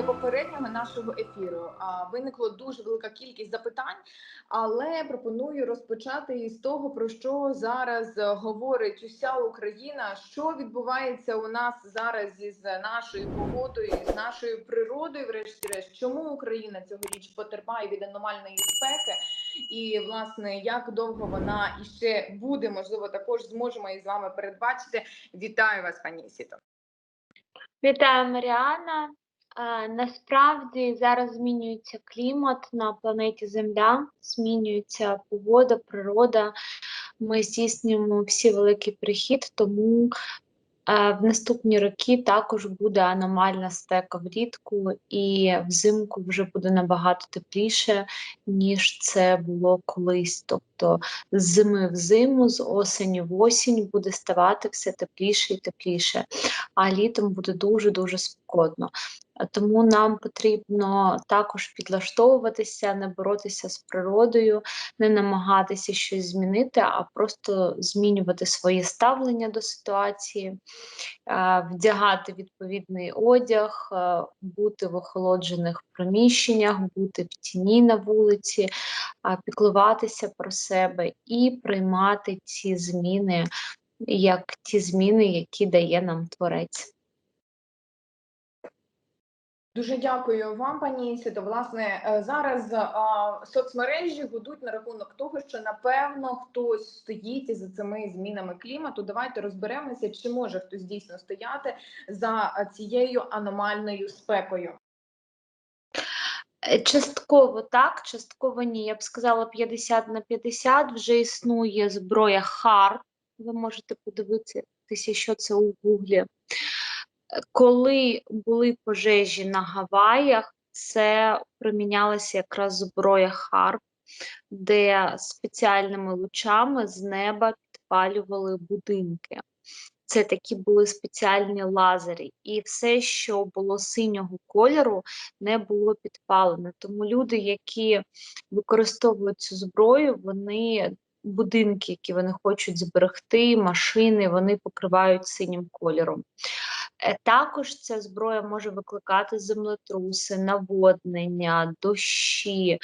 після попереднього нашого ефіру а, виникло дуже велика кількість запитань, але пропоную розпочати із того, про що зараз говорить уся Україна. Що відбувається у нас зараз із нашою погодою, з нашою природою, врешті-решт, чому Україна цьогоріч потерпає від аномальної спеки, і власне як довго вона іще буде, можливо, також зможемо із вами передбачити. Вітаю вас, пані Сіто. Вітаю, Маріана. Насправді зараз змінюється клімат на планеті Земля, змінюється погода, природа. Ми здійснюємо всі великий прихід, тому е, в наступні роки також буде аномальна спека влітку, і взимку вже буде набагато тепліше, ніж це було колись. Тобто з зими в зиму, з осені в осінь буде ставати все тепліше і тепліше, а літом буде дуже-дуже спекотно. Тому нам потрібно також підлаштовуватися, не боротися з природою, не намагатися щось змінити, а просто змінювати своє ставлення до ситуації, е, вдягати відповідний одяг, е, бути в охолоджених приміщеннях, бути в тіні на вулиці, піклуватися про себе і приймати ці зміни як ті зміни, які дає нам творець. Дуже дякую вам, пані Сіто. Власне, е, зараз а, соцмережі гудуть на рахунок того, що напевно хтось стоїть за цими змінами клімату. Давайте розберемося, чи може хтось дійсно стояти за цією аномальною спекою. Е, Частково так, частково ні. Я б сказала 50 на 50. Вже існує зброя ХАРП. Ви можете подивитися, що це у Гуглі. Коли були пожежі на Гаваях, це примінялася якраз зброя ХАРП, де спеціальними лучами з неба підпалювали будинки. Це такі були спеціальні лазери, і все, що було синього кольору, не було підпалене. Тому люди, які використовують цю зброю, вони будинки, які вони хочуть зберегти, машини, вони покривають синім кольором. Е, Також ця зброя може викликати землетруси, наводнення, дощі.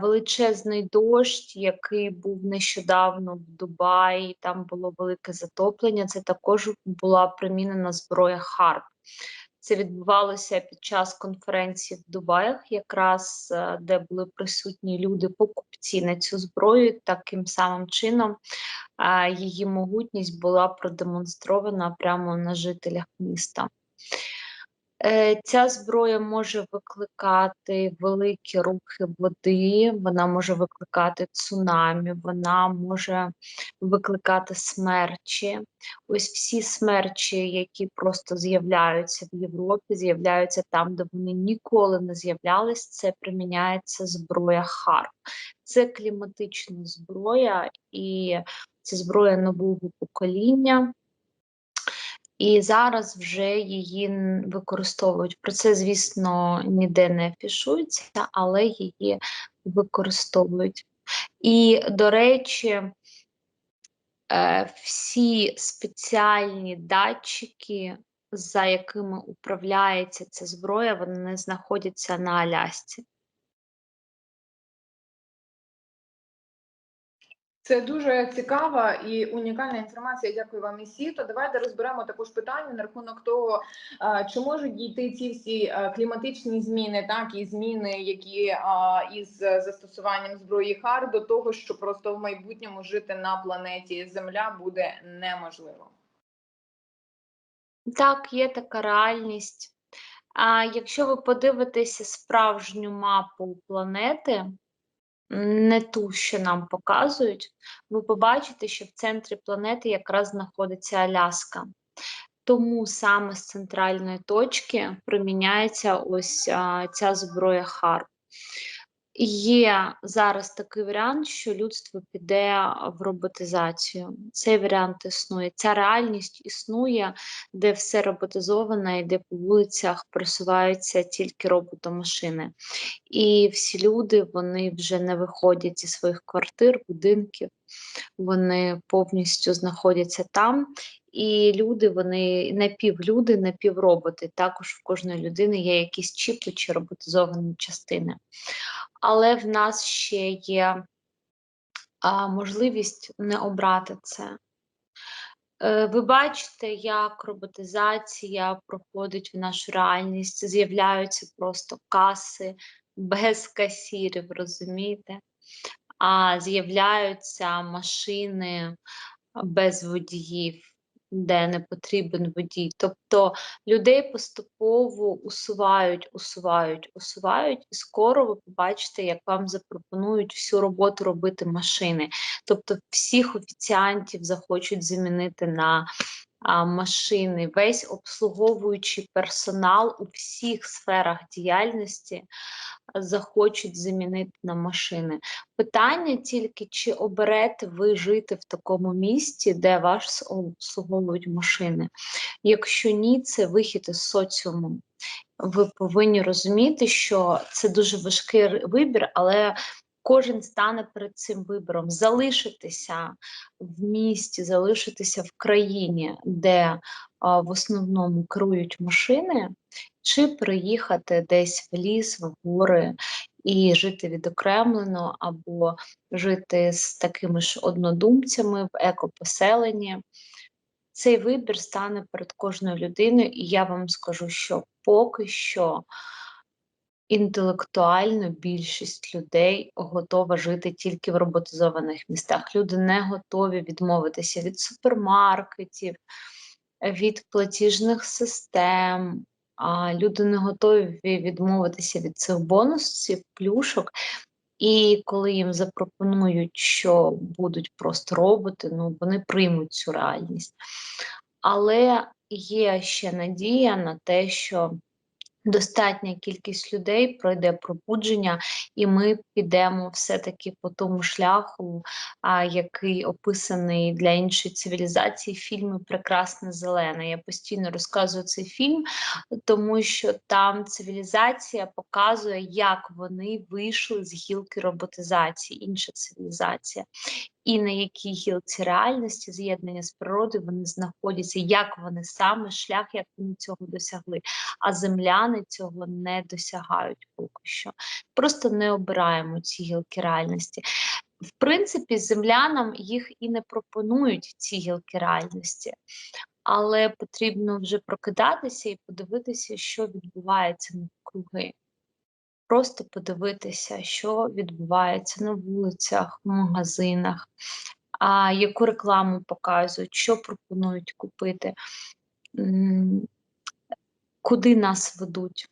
Величезний дощ, який був нещодавно в Дубаї, там було велике затоплення. Це також була примінена зброя ХАРП. Це відбувалося під час конференції в Дубаях, якраз е, де були присутні люди, покупці на цю зброю. Таким самим чином її могутність була продемонстрована прямо на жителях міста. Е, Ця зброя може викликати великі рухи води, вона може викликати цунамі, вона може викликати смерчі. Ось всі смерчі, які просто з'являються в Європі, з'являються там, де вони ніколи не з'являлись. Це приміняється зброя ХАРП. Це кліматична зброя, і це зброя нового покоління. І зараз вже її використовують. Про це, звісно, ніде не афішується, але її використовують. І, до речі, е, всі спеціальні датчики, за якими управляється ця зброя, вони знаходяться на Алясці. Це дуже цікава і унікальна інформація. Дякую вам, Ісіто. Давайте розберемо також питання на рахунок того, чи можуть дійти ці всі кліматичні зміни, так і зміни, які із застосуванням зброї ХАР до того, що просто в майбутньому жити на планеті Земля буде неможливо. Так, є така реальність. А якщо ви подивитеся справжню мапу планети, не ту, що нам показують, ви побачите, що в центрі планети якраз знаходиться Аляска. Тому саме з центральної точки приміняється ось а, ця зброя ХАРП. Є зараз такий варіант, що людство піде в роботизацію. Цей варіант існує. Ця реальність існує, де все роботизоване і де по вулицях просуваються тільки роботомашини. І всі люди вони вже не виходять зі своїх квартир, будинків, вони повністю знаходяться там. І люди, вони напівлюди, напівроботи. Також в кожної людини є якісь чіпи чи роботизовані частини. Але в нас ще є а, можливість не обрати це. Е, Ви бачите, як роботизація проходить в нашу реальність, з'являються просто каси без касірів, розумієте? А з'являються машини без водіїв, де не потрібен водій. Тобто людей поступово усувають, усувають, усувають, і скоро ви побачите, як вам запропонують всю роботу робити машини. Тобто всіх офіціантів захочуть замінити на машини, весь обслуговуючий персонал у всіх сферах діяльності захочуть замінити на машини. Питання тільки, чи оберете ви жити в такому місті, де вас обслуговують машини. Якщо ні, це вихід із соціуму. Ви повинні розуміти, що це дуже важкий вибір, але кожен стане перед цим вибором залишитися в місті, залишитися в країні, де а, в основному керують машини, чи приїхати десь в ліс, в гори і жити відокремлено, або жити з такими ж однодумцями в екопоселенні. Цей вибір стане перед кожною людиною, і я вам скажу, що поки що інтелектуально більшість людей готова жити тільки в роботизованих містах. Люди не готові відмовитися від супермаркетів, від платіжних систем. А люди не готові відмовитися від цих бонусів, плюшок. І коли їм запропонують, що будуть просто роботи, ну вони приймуть цю реальність. Але є ще надія на те, що достатня кількість людей пройде пробудження, і ми підемо все-таки по тому шляху, а, який описаний для іншої цивілізації в фільмі Прекрасне зелене. Я постійно розказую цей фільм, тому що там цивілізація показує, як вони вийшли з гілки роботизації, інша цивілізація. І на якій гілці реальності з'єднання з природою вони знаходяться, як вони саме шлях, як вони цього досягли. А земляни цього не досягають поки що. Просто не обираємо ці гілки реальності. В принципі, землянам їх і не пропонують ці гілки реальності, але потрібно вже прокидатися і подивитися, що відбувається навкруги. Просто подивитися, що відбувається на вулицях, в магазинах, а яку рекламу показують, що пропонують купити, куди нас ведуть.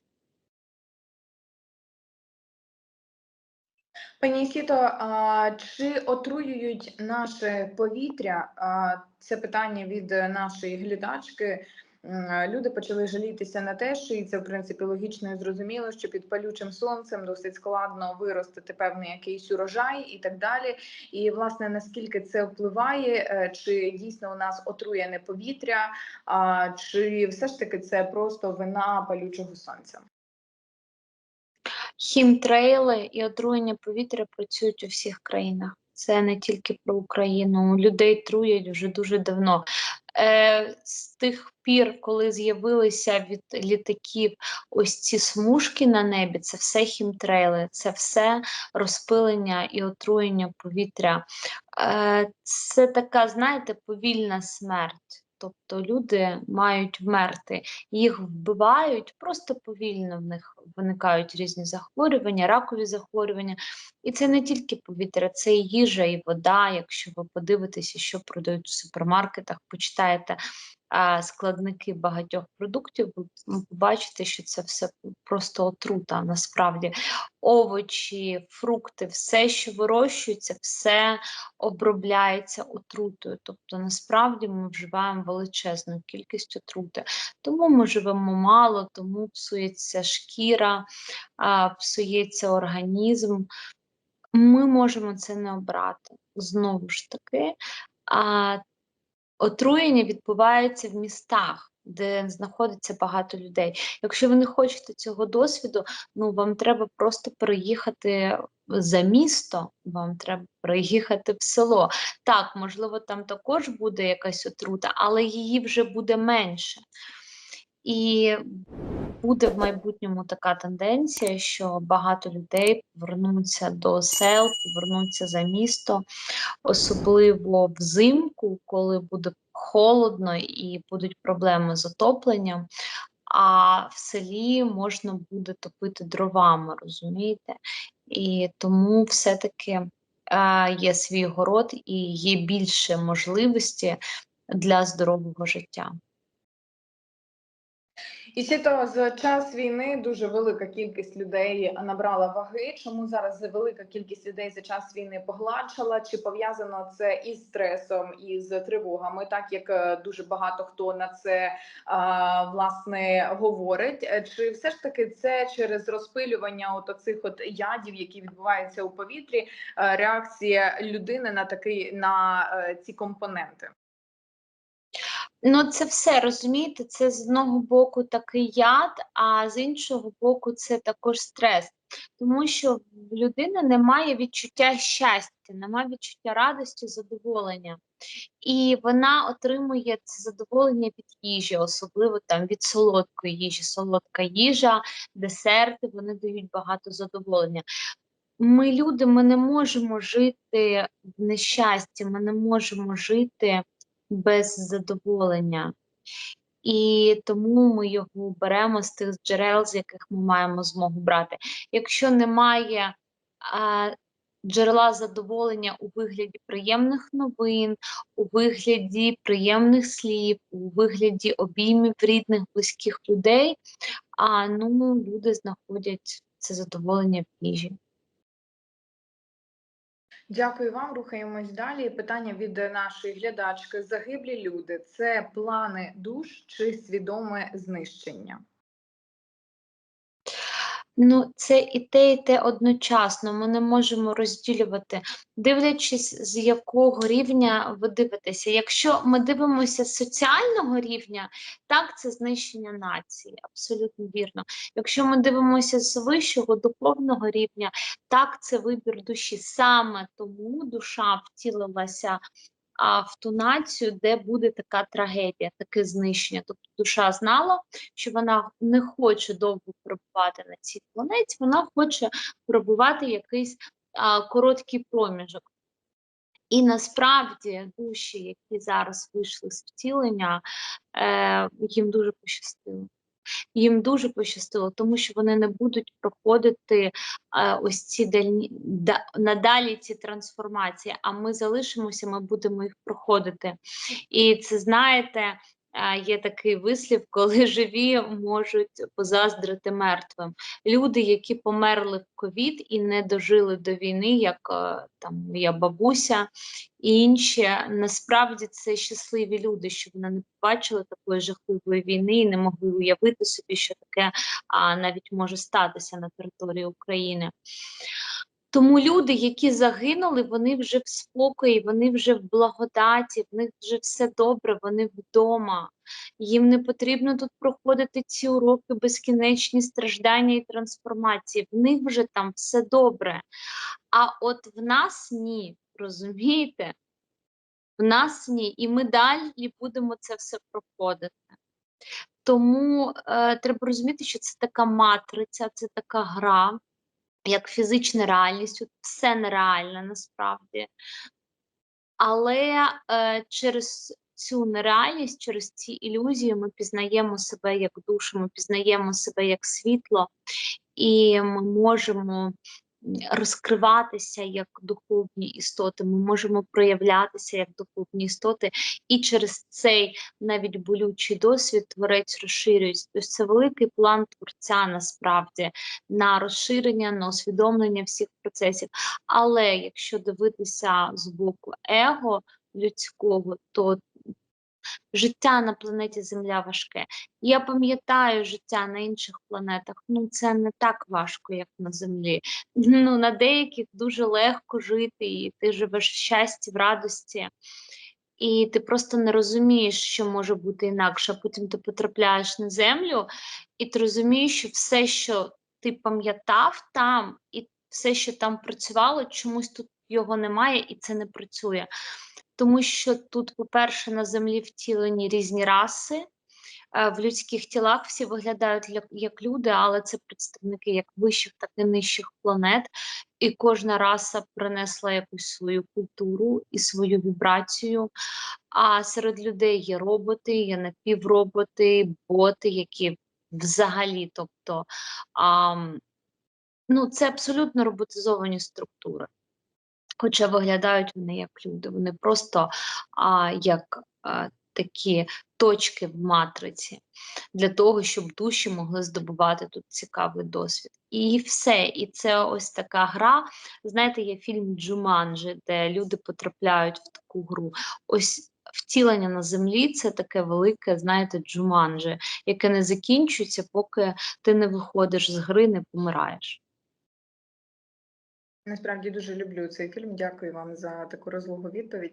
Пані Сіто, а чи отруюють наше повітря? А, Це питання від нашої глядачки. Люди почали жалітися на те, що і це в принципі логічно і зрозуміло, що під палючим сонцем досить складно виростити певний якийсь урожай і так далі. І власне наскільки це впливає, е, чи дійсно у нас отруєне повітря, чи все ж таки це просто вина палючого сонця? Хімтрейли і отруєння повітря працюють у всіх країнах. Це не тільки про Україну. Людей труять вже дуже давно. Е, з тих пір, коли з'явилися від літаків ось ці смужки на небі, це все хімтрейли, це все розпилення і отруєння повітря. Е, це така, знаєте, повільна смерть. Тобто люди мають вмерти, їх вбивають просто повільно. В них виникають різні захворювання, ракові захворювання. І це не тільки повітря, це і їжа, і вода. Якщо ви подивитеся, що продають у супермаркетах, почитаєте складники багатьох продуктів, ви побачите, що це все просто отрута. Насправді овочі, фрукти, все, що вирощується, все обробляється отрутою. Тобто, насправді ми вживаємо величезну кількість отрути. Тому ми живемо мало, тому псується шкіра, псується організм. Ми можемо це не обрати. Знову ж таки, отруєння відбувається в містах. Де знаходиться багато людей. Якщо ви не хочете цього досвіду, ну вам треба просто переїхати за місто, вам треба переїхати в село. Так, можливо, там також буде якась отрута, але її вже буде менше. І буде в майбутньому така тенденція, що багато людей повернуться до сел, повернуться за місто, особливо взимку, коли буде холодно і будуть проблеми з отопленням. А в селі можна буде топити дровами, розумієте? І тому все-таки е, є свій город і є більше можливості для здорового життя. І ще то за час війни дуже велика кількість людей набрала ваги. Чому зараз велика кількість людей за час війни погладшала? Чи пов'язано це із стресом, із тривогами, так як е, дуже багато хто на це а, власне говорить? Е, Чи все ж таки це через розпилювання от оцих от ядів, які відбуваються у повітрі, е, реакція людини на такий на е, ці компоненти? Ну, це все розумієте, це з одного боку такий яд, а з іншого боку, це також стрес. Тому що в людини немає відчуття щастя, немає відчуття радості, задоволення. І вона отримує це задоволення від їжі, особливо там від солодкої їжі. Солодка їжа, десерти, вони дають багато задоволення. Ми, люди, ми не можемо жити в нещасті, ми не можемо жити без задоволення. І тому ми його беремо з тих джерел, з яких ми маємо змогу брати. Якщо немає а, джерела задоволення у вигляді приємних новин, у вигляді приємних слів, у вигляді обіймів рідних, близьких людей, а ну люди знаходять це задоволення в їжі. Дякую вам. Рухаємось далі. Питання від нашої глядачки: загиблі люди це плани душ чи свідоме знищення? Ну, це і те, і те одночасно. Ми не можемо розділювати, дивлячись, з якого рівня ви дивитеся. Якщо ми дивимося з соціального рівня, так, це знищення нації, абсолютно вірно. Якщо ми дивимося з вищого духовного рівня, так, це вибір душі. Саме тому душа втілилася в ту націю, де буде така трагедія, таке знищення. Тобто душа знала, що вона не хоче довго перебувати на цій планеті, вона хоче перебувати якийсь а, короткий проміжок. І насправді душі, які зараз вийшли з втілення, е, їм дуже пощастило. Їм дуже пощастило, тому що вони не будуть проходити е, ось ці дальні да, надалі ці трансформації. А ми залишимося, ми будемо їх проходити. І це знаєте, є такий вислів, коли живі можуть позаздрити мертвим. Люди, які померли в ковід і не дожили до війни, як е, там моя бабуся і інші, насправді це щасливі люди, що вони не побачили такої жахливої війни і не могли уявити собі, що таке а, навіть може статися на території України. Тому люди, які загинули, вони вже в спокої, вони вже в благодаті, в них вже все добре, вони вдома. Їм не потрібно тут проходити ці уроки, безкінечні страждання і трансформації. В них вже там все добре. А от в нас ні, розумієте? В нас ні, і ми далі будемо це все проходити. Тому е, треба розуміти, що це така матриця, це така гра, як фізична реальність, все нереальне насправді. Але е, через цю нереальність, через ці ілюзії ми пізнаємо себе як душу, ми пізнаємо себе як світло, і ми можемо розкриватися як духовні істоти, ми можемо проявлятися як духовні істоти, і через цей навіть болючий досвід творець розширюється. Тобто це великий план творця насправді на розширення, на усвідомлення всіх процесів. Але якщо дивитися з боку его людського, то Життя на планеті Земля важке. Я пам'ятаю життя на інших планетах. Ну це не так важко, як на землі. Ну на деяких дуже легко жити, і ти живеш в щасті, в радості. і ти просто не розумієш, що може бути інакше. Потім ти потрапляєш на землю, і ти розумієш, що все, що ти пам'ятав там, і все, що там працювало, чомусь тут його немає, і це не працює. Тому що тут, по-перше, на землі втілені різні раси. Е, В людських тілах всі виглядають як люди, але це представники як вищих, так і нижчих планет. І кожна раса принесла якусь свою культуру і свою вібрацію. А серед людей є роботи, є напівроботи, боти, які взагалі, тобто, ам, ну, це абсолютно роботизовані структури. Хоча виглядають вони як люди, вони просто а, як а, такі точки в матриці для того, щоб душі могли здобувати тут цікавий досвід. І все. І це ось така гра. Знаєте, є фільм Джуманджі, де люди потрапляють в таку гру. Ось втілення на землі це таке велике, знаєте, Джуманджі, яке не закінчується, поки ти не виходиш з гри, не помираєш. Насправді дуже люблю цей фільм. Дякую вам за таку розлогу відповідь.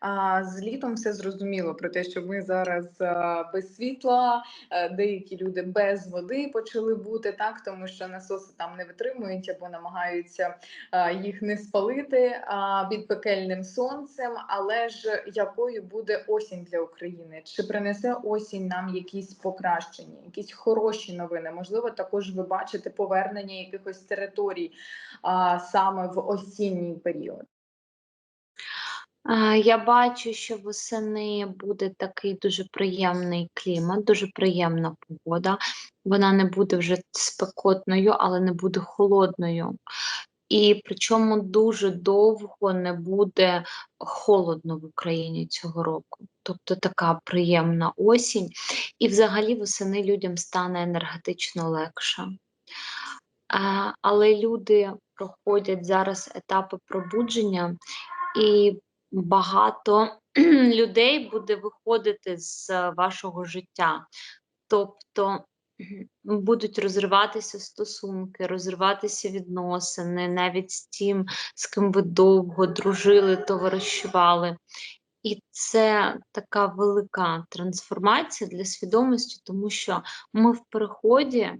А з літом все зрозуміло про те, що ми зараз а, без світла, е, деякі люди без води почали бути, так тому що насоси там не витримують або намагаються а, їх не спалити під пекельним сонцем. Але ж якою буде осінь для України? Чи принесе осінь нам якісь покращення, якісь хороші новини? Можливо, також ви бачите повернення якихось територій а, саме в осінній період. Я бачу, що восени буде такий дуже приємний клімат, дуже приємна погода. Вона не буде вже спекотною, але не буде холодною. І причому дуже довго не буде холодно в Україні цього року. Тобто така приємна осінь. І взагалі восени людям стане енергетично легше. Але люди проходять зараз етапи пробудження, і багато людей буде виходити з вашого життя. Тобто будуть розриватися стосунки, розриватися відносини, навіть з тим, з ким ви довго дружили, товаришували. І це така велика трансформація для свідомості, тому що ми в переході,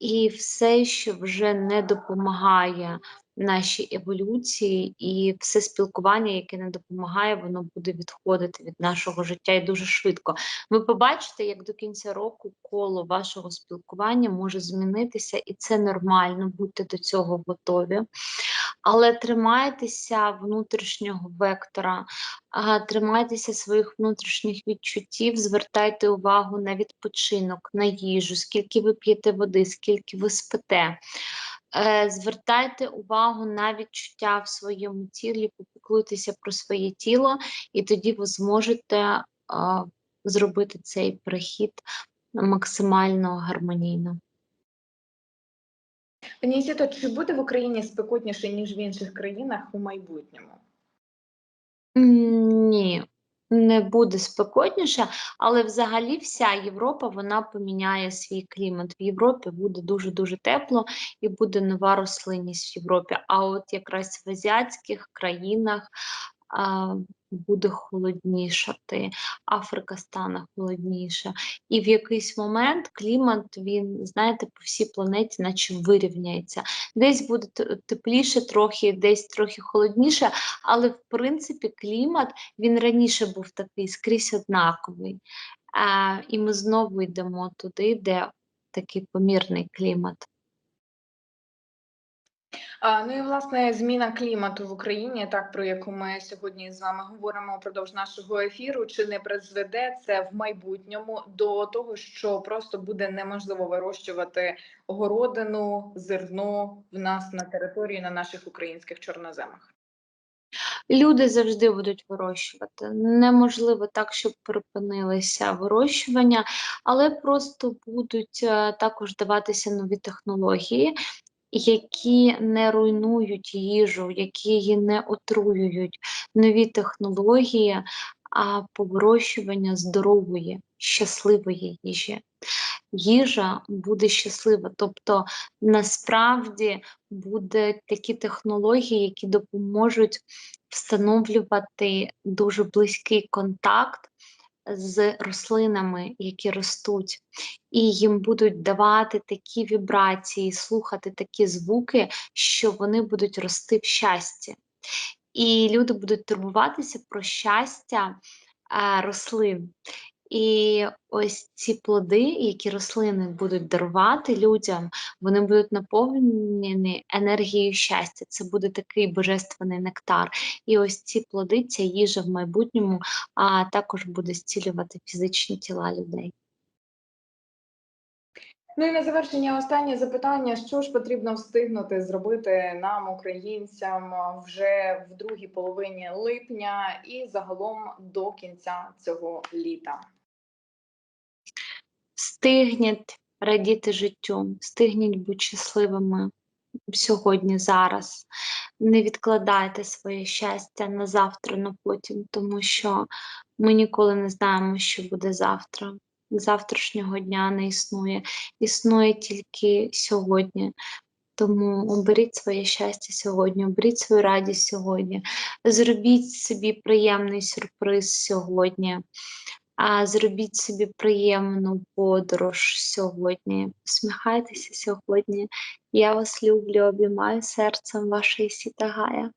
і все, що вже не допомагає нашій еволюції, і все спілкування, яке не допомагає, воно буде відходити від нашого життя і дуже швидко. Ви побачите, як до кінця року коло вашого спілкування може змінитися, і це нормально, будьте до цього готові. Але тримайтеся внутрішнього вектора, тримайтеся своїх внутрішніх відчуттів, звертайте увагу на відпочинок, на їжу, скільки ви п'єте води, скільки ви спите. Е, Звертайте увагу на відчуття в своєму тілі, попіклуйтеся про своє тіло, і тоді ви зможете зробити цей перехід максимально гармонійно. Пані Сіто, чи буде в Україні спекотніше ніж в інших країнах у майбутньому? Ні, не буде спекотніше, але взагалі вся Європа вона поміняє свій клімат. В Європі буде дуже-дуже тепло і буде нова рослинність в Європі. А от якраз в азіатських країнах буде холоднішати, Африка стане холодніша. І в якийсь момент клімат, він, знаєте, по всій планеті, наче вирівняється. Десь буде тепліше, трохи, десь трохи холодніше, але в принципі клімат він раніше був такий скрізь однаковий. А, і ми знову йдемо туди, де такий помірний клімат. Ну і власне зміна клімату в Україні, так про яку ми сьогодні з вами говоримо впродовж нашого ефіру, чи не призведе це в майбутньому до того, що просто буде неможливо вирощувати городину, зерно в нас на території на наших українських чорноземах? Люди завжди будуть вирощувати. Неможливо так, щоб припинилися вирощування, але просто будуть е, також даватися нові технології, які не руйнують їжу, які її не отруюють. Нові технології а повирощування здорової, щасливої їжі. їжа буде щаслива. Тобто, насправді будуть такі технології, які допоможуть встановлювати дуже близький контакт з рослинами, які ростуть, і їм будуть давати такі вібрації, слухати такі звуки, що вони будуть рости в щасті. І люди будуть турбуватися про щастя рослин. І ось ці плоди, які рослини будуть дарувати людям, вони будуть наповнені енергією щастя. Це буде такий божественний нектар. І ось ці плоди, ця їжа в майбутньому а, також буде зцілювати фізичні тіла людей. Ну і на завершення останнє запитання: що ж потрібно встигнути зробити нам, українцям, вже в другій половині липня і загалом до кінця цього літа? Встигніть радіти життю, встигніть бути щасливими сьогодні, зараз. Не відкладайте своє щастя на завтра, на потім, тому що ми ніколи не знаємо, що буде завтра. Завтрашнього дня не існує, існує тільки сьогодні. Тому оберіть своє щастя сьогодні, оберіть свою радість сьогодні, зробіть собі приємний сюрприз сьогодні, а зробіть собі приємну подорож сьогодні. Посміхайтеся сьогодні. Я вас люблю, обіймаю серцем вашої сітагая.